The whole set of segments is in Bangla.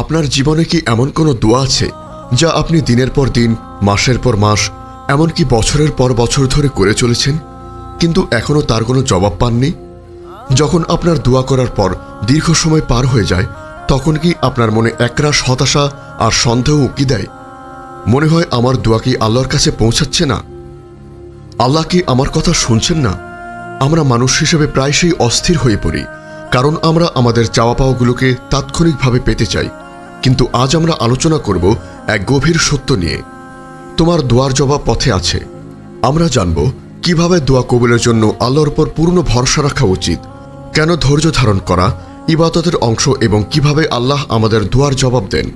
আপনার জীবনে কি এমন কোনো দোয়া আছে যা আপনি দিনের পর দিন, মাসের পর মাস, এমনকি বছরের পর বছর ধরে করে চলেছেন, কিন্তু এখনও তার কোনো জবাব পাননি? যখন আপনার দোয়া করার পর দীর্ঘ সময় পার হয়ে যায়, তখন কি আপনার মনে একরাশ হতাশা আর সন্দেহ উকি দেয়? মনে হয় আমার দোয়া কি আল্লাহর কাছে পৌঁছাচ্ছে না? আল্লাহ কি আমার কথা শুনছেন না? আমরা মানুষ হিসেবে প্রায়শই অস্থির হয়ে পড়ি, কারণ আমরা আমাদের চাওয়া পাওয়াগুলোকে তাৎক্ষণিকভাবে পেতে চাই। কিন্তু আজ আমরা আলোচনা করব এক গভীর সত্য নিয়ে। তোমার দোয়ার জবাব পথে আছে। আমরা জানব কীভাবে দোয়া কবুলের জন্য আল্লাহর উপর পূর্ণ ভরসা রাখা উচিত, কেন ধৈর্য ধারণ করা, ইবাদতের অংশ এবং কীভাবে আল্লাহ আমাদের দোয়ার জবাব দেন।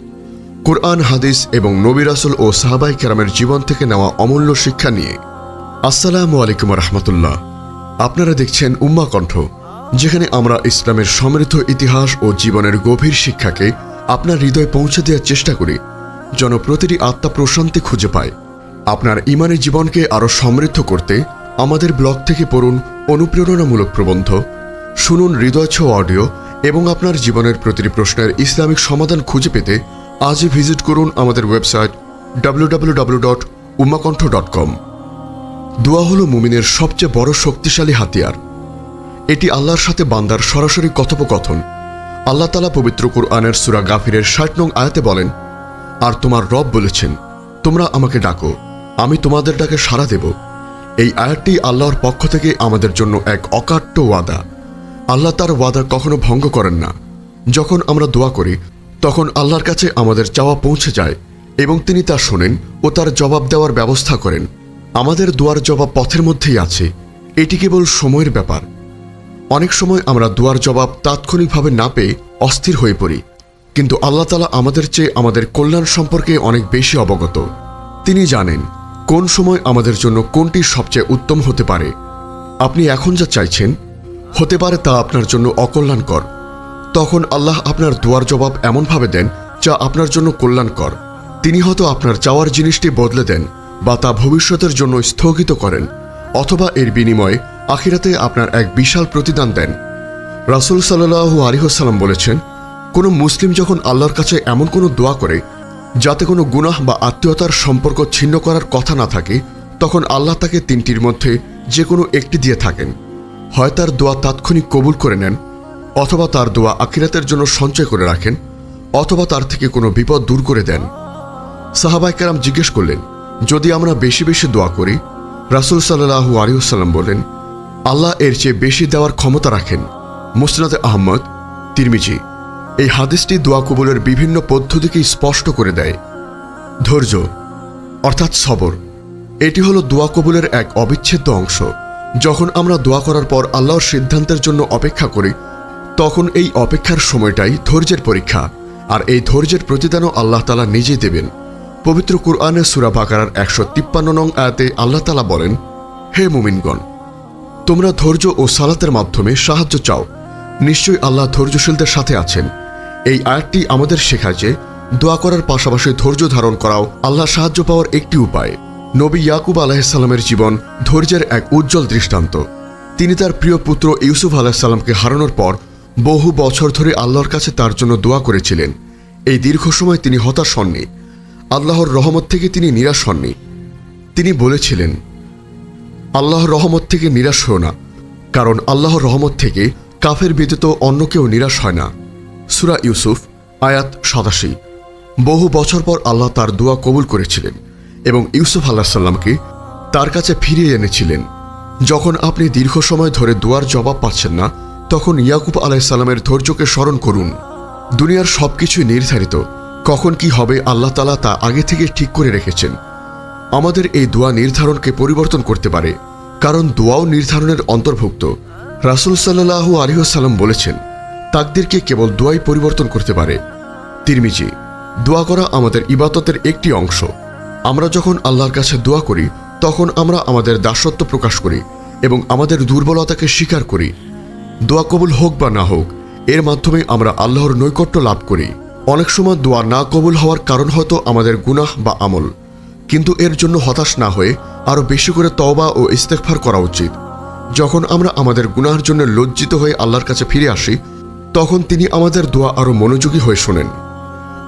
কোরআন, হাদিস এবং নবিরাসুল ও সাহাবাই কেরামের জীবন থেকে নেওয়া অমূল্য শিক্ষা নিয়ে। আসসালামু আলাইকুম রহমতুল্লাহ। আপনারা দেখছেন উম্মা কণ্ঠ যেখানে আমরা ইসলামের সমৃদ্ধ ইতিহাস ও জীবনের গভীর শিক্ষাকে আপনার হৃদয়ে পৌঁছে দেওয়ার চেষ্টা করি, যেন প্রতিটি আত্মা প্রশান্তি খুঁজে পায়। আপনার ইমানি জীবনকে আরও সমৃদ্ধ করতে আমাদের ব্লগ থেকে পড়ুন অনুপ্রেরণামূলক প্রবন্ধ, শুনুন হৃদয় ছোঁয়া অডিও এবং আপনার জীবনের প্রতিটি প্রশ্নের ইসলামিক সমাধান খুঁজে পেতে আজই ভিজিট করুন আমাদের website W W W dot উমাকণ্ঠ dot com দোয়া হলো মুমিনের সবচেয়ে বড় শক্তিশালী হাতিয়ার। এটি আল্লাহর সাথে বান্দার সরাসরি কথোপকথন। আল্লাহ তালা পবিত্র কুরআনের সুরা গাফিরের ষাট নং আয়াতে বলেন, আর তোমার রব বলেছেন, তোমরা আমাকে ডাকো, আমি তোমাদের ডাকে সাড়া দেব। এই আয়াতটি আল্লাহর পক্ষ থেকে আমাদের জন্য এক অকাট্য ওয়াদা। আল্লাহ তার ওয়াদা কখনো ভঙ্গ করেন না। যখন আমরা দোয়া করি, তখন আল্লাহর কাছে আমাদের চাওয়া পৌঁছে যায় এবং তিনি তা শোনেন ও তার জবাব দেওয়ার ব্যবস্থা করেন। আমাদের দোয়ার জবাব পথের মধ্যেই আছে। এটি কেবল সময়ের ব্যাপার। অনেক সময় আমরা দোয়ার জবাব তাৎক্ষণিকভাবে না পেয়ে অস্থির হয়ে পড়ি। কিন্তু আল্লাহ তালা আমাদের চেয়ে আমাদের কল্যাণ সম্পর্কে অনেক বেশি অবগত। তিনি জানেন কোন সময় আমাদের জন্য কোনটি সবচেয়ে উত্তম হতে পারে। আপনি এখন যা চাইছেন, হতে পারে তা আপনার জন্য অকল্যাণকর। তখন আল্লাহ আপনার দোয়ার জবাব এমনভাবে দেন যা আপনার জন্য কল্যাণকর। তিনি হয়তো আপনার চাওয়ার জিনিসটি বদলে দেন বা তা ভবিষ্যতের জন্য স্থগিত করেন, অথবা এর বিনিময়ে আখিরাতে আপনার এক বিশাল প্রতিদান দেন। রাসুল সাল্লাহু আলিহসাল্লাম বলেছেন, কোনো মুসলিম যখন আল্লাহর কাছে এমন কোনো দোয়া করে, যাতে কোনো গুনাহ বা আত্মীয়তার সম্পর্ক ছিন্ন করার কথা না থাকে, তখন আল্লাহ তাকে তিনটির মধ্যে যে কোনো একটি দিয়ে থাকেন। হয় তার দোয়া তাৎক্ষণিক কবুল করে নেন, অথবা তার দোয়া আখিরাতের জন্য সঞ্চয় করে রাখেন, অথবা তার থেকে কোনো বিপদ দূর করে দেন। সাহাবাইকারাম জিজ্ঞেস করলেন, যদি আমরা বেশি বেশি দোয়া করি? রাসুল সাল্লাহু আলিউসাল্লাম বলেন আল্লাহ এর চেয়ে বেশি দেওয়ার ক্ষমতা রাখেন। মুসনাদে আহমদ, তিরমিজি। এই হাদিসটি দোয়া কবুলের বিভিন্ন পদ্ধতিকে স্পষ্ট করে দেয়। ধৈর্য, অর্থাৎ সবর, এটি হলো দোয়া কবুলের এক অবিচ্ছেদ্য অংশ। যখন আমরা দোয়া করার পর আল্লাহর সিদ্ধান্তের জন্য অপেক্ষা করি, তখন এই অপেক্ষার সময়টাই ধৈর্যের পরীক্ষা, আর এই ধৈর্যের প্রতিদানও আল্লাহ তালা নিজেই দেবেন। পবিত্র কুরআনের সুরা বাকারার একশো তিপ্পান্ন নং আয়াতে আল্লাহ তালা বলেন, হে মুমিনগণ তোমরা ধৈর্য ও সালাতের মাধ্যমে সাহায্য চাও। নিশ্চয়ই আল্লাহ ধৈর্যশীলদের সাথে আছেন। এই আয়াতটি আমাদের শেখায় যে, দোয়া করার পাশাপাশি ধৈর্য ধারণ করাও আল্লাহ সাহায্য পাওয়ার একটি উপায়। নবী ইয়াকুব আলাহিসাল্লামের জীবন ধৈর্যের এক উজ্জ্বল দৃষ্টান্ত। তিনি তার প্রিয় পুত্র ইউসুফ আলাহিসাল্লামকে হারানোর পর বহু বছর ধরে আল্লাহর কাছে তার জন্য দোয়া করেছিলেন। এই দীর্ঘ সময় তিনি হতাশ হননি। আল্লাহর রহমত থেকে তিনি নিরাশ হননি। তিনি বলেছিলেন আল্লাহর রহমত থেকে নিরাশ হও না, কারণ আল্লাহর রহমত থেকে কাফের ব্যতীত অন্য কেউ নিরাশ হয় না। সুরা ইউসুফ, আয়াত সাতাশি। বহু বছর পর আল্লাহ তার দোয়া কবুল করেছিলেন এবং ইউসুফ আল্লাহ সাল্লামকে তার কাছে ফিরিয়ে এনেছিলেন। যখন আপনি দীর্ঘ সময় ধরে দোয়ার জবাব পাচ্ছেন না, তখন ইয়াকুব আলাইসাল্লামের ধৈর্যকে স্মরণ করুন। দুনিয়ার সবকিছুই নির্ধারিত, কখন কি হবে আল্লাহ তালা তা আগে থেকে ঠিক করে রেখেছেন। আমাদের এই দোয়া নির্ধারণকে পরিবর্তন করতে পারে, কারণ দোয়াও নির্ধারণের অন্তর্ভুক্ত। রাসুল সাল্লাহু আলিহাসাল্লাম বলেছেন, তাকদিরকে কেবল দোয়াই পরিবর্তন করতে পারে। তিরমিজি, দোয়া করা আমাদের ইবাদতের একটি অংশ। আমরা যখন আল্লাহর কাছে দোয়া করি, তখন আমরা আমাদের দাসত্ব প্রকাশ করি এবং আমাদের দুর্বলতাকে স্বীকার করি। দোয়া কবুল হোক বা না হোক, এর মাধ্যমে আমরা আল্লাহর নৈকট্য লাভ করি। অনেক সময় দোয়া না কবুল হওয়ার কারণ হয়তো আমাদের গুনাহ বা আমল। কিন্তু এর জন্য হতাশ না হয়ে আরও বেশি করে তওবা ও ইস্তেকফার করা উচিত। যখন আমরা আমাদের গুনাহর জন্য লজ্জিত হয়ে আল্লাহর কাছে ফিরে আসি, তখন তিনি আমাদের দোয়া আরও মনোযোগী হয়ে শোনেন।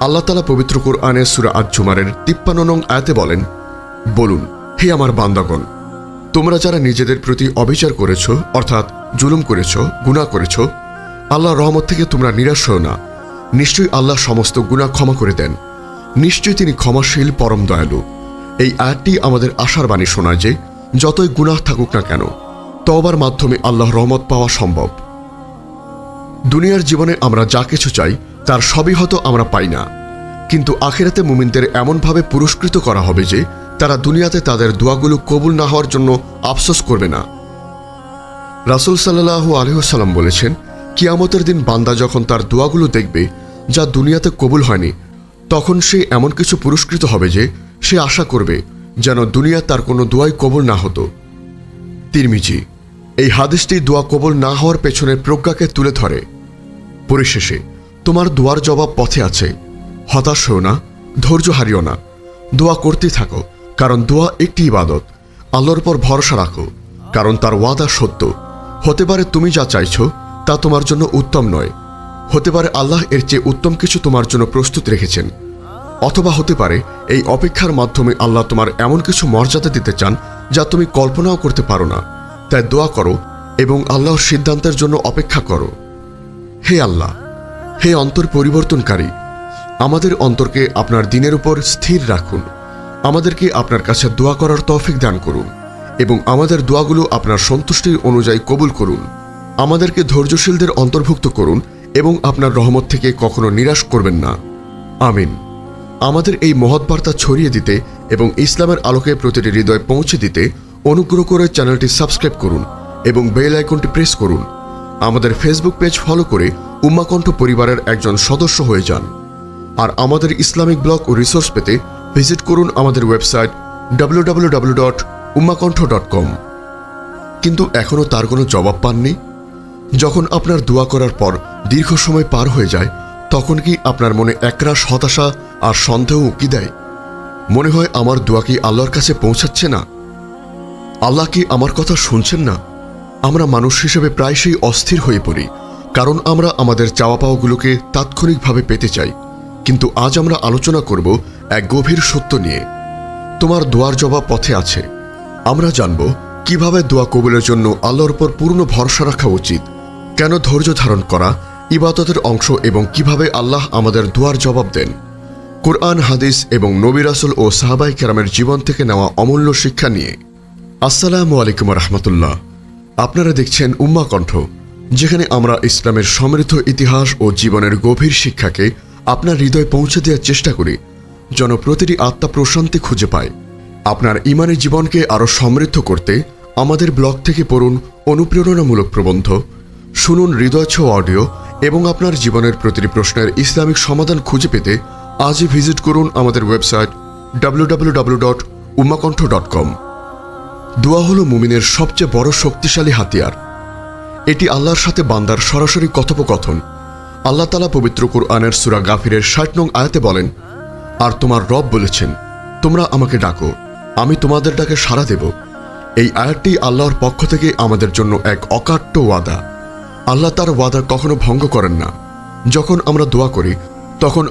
আল্লাহ তালা পবিত্র কোরআনের সুরা আজ জুমারের তিপ্পান্ন নং আয়াতে বলেন, বলুন, হে আমার বান্দাগণ, তোমরা যারা নিজেদের প্রতি অবিচার করেছ, অর্থাৎ জুলুম করেছ, গুনাহ করেছ আল্লাহ রহমত থেকে তোমরা নিরাশ হও না। নিশ্চয়ই আল্লাহ সমস্ত গুনাহ ক্ষমা করে দেন। নিশ্চয়ই তিনি ক্ষমাশীল, পরম দয়ালু। এই আয়াতটি আমাদের আশার বাণী শোনায় যে, যতই গুনাহ থাকুক না কেন তবার মাধ্যমে আল্লাহ রহমত পাওয়া সম্ভব। দুনিয়ার জীবনে আমরা যা কিছু চাই, তার সবই হয়তো আমরা পাই না। কিন্তু আখেরাতে মুমিনদের এমনভাবে পুরস্কৃত করা হবে যে, তারা দুনিয়াতে তাদের দোয়াগুলো কবুল না হওয়ার জন্য আফসোস করবে না। রাসুল সাল্লাহু আলহিহাল্লাম বলেছেন, কিয়ামতের দিন বান্দা যখন তার দোয়াগুলো দেখবে, যা দুনিয়াতে কবুল হয়নি, তখন সে এমন কিছু পুরস্কৃত হবে যে সে আশা করবে যেন দুনিয়া তার কোনো দোয়াই কবুল না হতো। তিরমিজি, এই হাদিসটি দোয়া কবুল না হওয়ার পেছনের প্রজ্ঞাকে তুলে ধরে। পরিশেষে, তোমার দোয়ার জবাব পথে আছে। হতাশ হও না, ধৈর্য হারিও না। দোয়া করতে থাকো, কারণ দোয়া একটি ইবাদত। আল্লাহর পর ভরসা রাখো, কারণ তার ওয়াদা সত্য। হতে পারে তুমি যা চাইছো, তা তোমার জন্য উত্তম নয়। হতে পারে আল্লাহ এর চেয়ে উত্তম কিছু তোমার জন্য প্রস্তুত রেখেছেন। অথবা হতে পারে এই অপেক্ষার মাধ্যমে আল্লাহ তোমার এমন কিছু মর্যাদা দিতে চান যা তুমি কল্পনাও করতে পারো না। তাই দোয়া করো এবং আল্লাহর সিদ্ধান্তের জন্য অপেক্ষা করো। হে আল্লাহ, হে অন্তর পরিবর্তনকারী, আমাদের অন্তরকে আপনার দিনের উপর স্থির রাখুন। আমাদেরকে আপনার কাছে দোয়া করার তৌফিক দান করুন এবং আমাদের দোয়াগুলো আপনার সন্তুষ্টির অনুযায়ী কবুল করুন। আমাদেরকে ধৈর্যশীলদের অন্তর্ভুক্ত করুন এবং আপনার রহমত থেকে কখনো নিরাশ করবেন না। আমিন। আমাদের এই মহৎ বার্তা ছড়িয়ে দিতে এবং ইসলামের আলোকে প্রতিটি হৃদয় পৌঁছে দিতে অনুগ্রহ করে চ্যানেলটি সাবস্ক্রাইব করুন এবং বেল আইকনটি প্রেস করুন। আমাদের ফেসবুক পেজ ফলো করে উম্মাকণ্ঠ পরিবারের একজন সদস্য হয়ে যান। আর আমাদের ইসলামিক ব্লগ ও রিসোর্স পেতে ভিজিট করুন আমাদের website W dot dot com কিন্তু এখনও তার কোনো জবাব পাননি। যখন আপনার দোয়া করার পর দীর্ঘ সময় পার হয়ে যায় তখন কি আপনার মনে একরাশ হতাশা আর সন্দেহ উকি দেয়? মনে হয় আমার দোয়া কি আল্লাহর কাছে পৌঁছাচ্ছে না? আল্লাহ কি আমার কথা শুনছেন না? আমরা মানুষ হিসেবে প্রায়শই অস্থির হয়ে পড়ি, কারণ আমরা আমাদের চাওয়া পাওয়াগুলোকে তাৎক্ষণিকভাবে পেতে চাই। কিন্তু আজ আমরা আলোচনা করব এক গভীর সত্য নিয়ে। তোমার দোয়ার জবাব পথে আছে। আমরা জানব কীভাবে দোয়া কবুলের জন্য আল্লাহর উপর পূর্ণ ভরসা রাখা উচিত। কেন ধৈর্য ধারণ করা ইবাদতের অংশ এবং কীভাবে আল্লাহ আমাদের দোয়ার জবাব দেন। কোরআন, হাদিস এবং নবী রাসুল ও সাহাবাই কেরামের জীবন থেকে নেওয়া অমূল্য শিক্ষা নিয়ে। আসসালামু আলাইকুম রহমতুল্লাহ আপনারা দেখছেন উম্মা কণ্ঠ, যেখানে আমরা ইসলামের সমৃদ্ধ ইতিহাস ও জীবনের গভীর শিক্ষাকে আপনার হৃদয়ে পৌঁছে দেওয়ার চেষ্টা করি, যেন প্রতিটি আত্মা প্রশান্তি খুঁজে পায়। আপনার ইমানের জীবনকে আরও সমৃদ্ধ করতে আমাদের ব্লগ থেকে পড়ুন অনুপ্রেরণামূলক প্রবন্ধ, শুনুন হৃদয়ছ অডিও এবং আপনার জীবনের প্রতিটি প্রশ্নের ইসলামিক সমাধান খুঁজে পেতে আজই ভিজিট করুন আমাদের website W dot Umakantha dot com দোয়া হলো মুমিনের সবচেয়ে বড় শক্তিশালী হাতিয়ার। এটি আল্লাহর সাথে বান্দার সরাসরি কথোপকথন। আল্লাহ তালা পবিত্র কোরআনের সুরা গাফিরের ষাট নং আয়াতে বলেন, আর তোমার রব বলেছেন, তোমরা আমাকে ডাকো, আমি তোমাদের ডাকে সাড়া দেব। এই আয়াতটি আল্লাহর পক্ষ থেকে আমাদের জন্য এক অকাট্য ওয়াদা। আল্লাহ তার ওয়াদা কখনো ভঙ্গ করেন না। যখন আমরা দোয়া করি তখন